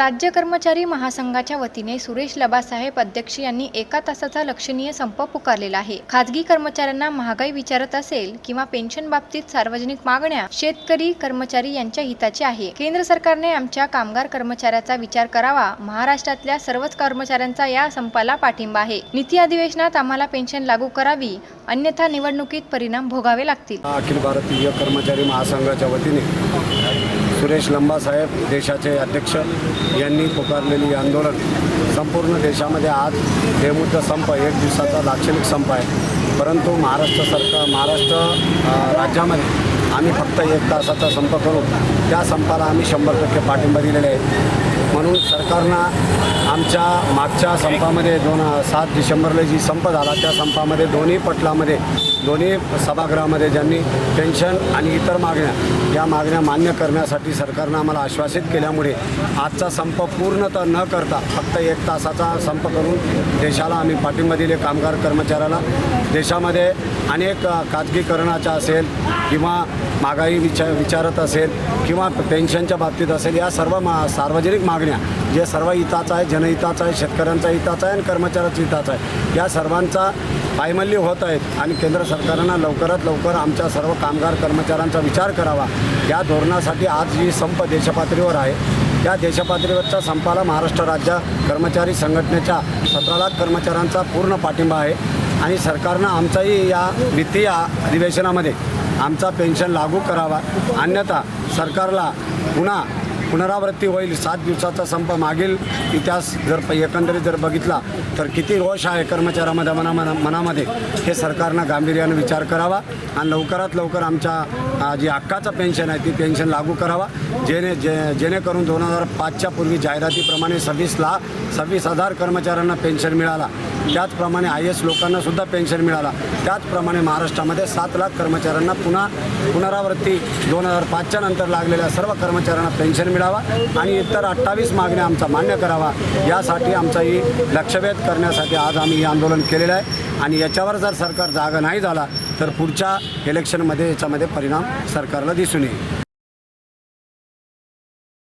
राज्य कर्मचारी महासंघाच्या वतीने सुरेश लबासाहेब अध्यक्ष यांनी एका तासाचा लक्षणीय संप पुकारलेला आहे. खाजगी कर्मचाऱ्यांना महागाई विचारत असेल किंवा पेन्शन बाबतीत सार्वजनिक मागण्या शेतकरी कर्मचारी यांच्या हिताचे आहे. केंद्र सरकारने आमच्या कामगार कर्मचाऱ्याचा विचार करावा. महाराष्ट्रातल्या सर्वच कर्मचाऱ्यांचा या संपाला पाठिंबा आहे. नीती अधिवेशनात आम्हाला पेन्शन लागू करावी अन्यथा निवडणुकीत परिणाम भोगावे लागतील. अखिल भारतीय कर्मचारी महासंघाच्या वतीने सुरेश लंबासाहेब देशाचे अध्यक्ष यांनी पुकारलेली आंदोलन संपूर्ण देशामध्ये आज बेमुद्दा संप एक दिवसाचा लाक्षणिक संप आहे. परंतु महाराष्ट्र सरकार महाराष्ट्र राज्यामध्ये आम्ही फक्त एक तासाचा संप करू. त्या संपाला आम्ही शंभर टक्के पाठिंबा दिलेले आहे. म्हणून सरकारनं आमच्या मागच्या संपामध्ये दोन सात डिसेंबरला जी संप झाला त्या संपामध्ये दोन्ही पटलामध्ये दोन्ही सभागृहामध्ये ज्यांनी पेन्शन आणि इतर मागण्या या मागण्या मान्य करण्यासाठी सरकारनं आम्हाला आश्वासित केल्यामुळे आजचा संप पूर्णतः न करता फक्त एक तासाचा संप करून देशाला आम्ही पाठिंबा दिले कामगार कर्मचाऱ्याला. देशामध्ये अनेक खाजगीकरणाचा खाजगीकरणाच्या असेल किंवा महागाई विचार विचारत असेल किंवा पेन्शनच्या बाबतीत असेल या सर्व मा सार्वजनिक मागण्या जे सर्व हिताचं आहे जनहिताचं आहे शेतकऱ्यांचा हिताचं आहे आणि कर्मचाऱ्याचं हिताचं आहे या सर्वांचा पायमल्य होत आहेत आणि केंद्र सरकारनं लवकरात लवकर आमच्या सर्व कामगार कर्मचाऱ्यांचा विचार करावा. या धोरणासाठी आज जी संप देशपातळीवर आहे या देशपातळीवरच्या संपाला महाराष्ट्र राज्य कर्मचारी संघटनेच्या सतरा लाख कर्मचाऱ्यांचा पूर्ण पाठिंबा आहे. आणि सरकारनं आमचाही या वित्तीय अधिवेशनामध्ये आमचा पेन्शन लागू करावा. अन्यथा सरकारला पुन्हा पुनरावृत्ती होईल सात दिवसाचा संप मागील इतिहास जर एकंदरीत जर बघितला तर किती रोष आहे कर्मचाऱ्यामध्ये मना मना मनामध्ये हे सरकारनं गांभीर्यानं विचार करावा आणि लवकरात लवकर आमच्या जी हक्काचं पेन्शन आहे ती पेन्शन लागू करावा. जेणे जे जेणेकरून दोन हजार पाचच्या पूर्वी जाहिरातीप्रमाणे सव्वीस लाख सव्वीस हजार कर्मचाऱ्यांना पेन्शन मिळाला. त्याचप्रमाणे आय एस लोकांनासुद्धा पेन्शन मिळाला. त्याचप्रमाणे महाराष्ट्रामध्ये सात लाख कर्मचाऱ्यांना पुन्हा पुनरावृत्ती दोन हजार पाचच्या नंतर लागलेल्या सर्व कर्मचाऱ्यांना पेन्शन मिळावा आणि इतर अठ्ठावीस मागण्या आमचा मान्य करावा यासाठी आमचाही लक्षभेध करण्यासाठी आज आम्ही हे आंदोलन केलेलं आहे. आणि याच्यावर जर सरकार जागा नाही झाला तर पुढच्या इलेक्शनमध्ये याच्यामध्ये परिणाम सरकारला दिसून येईल.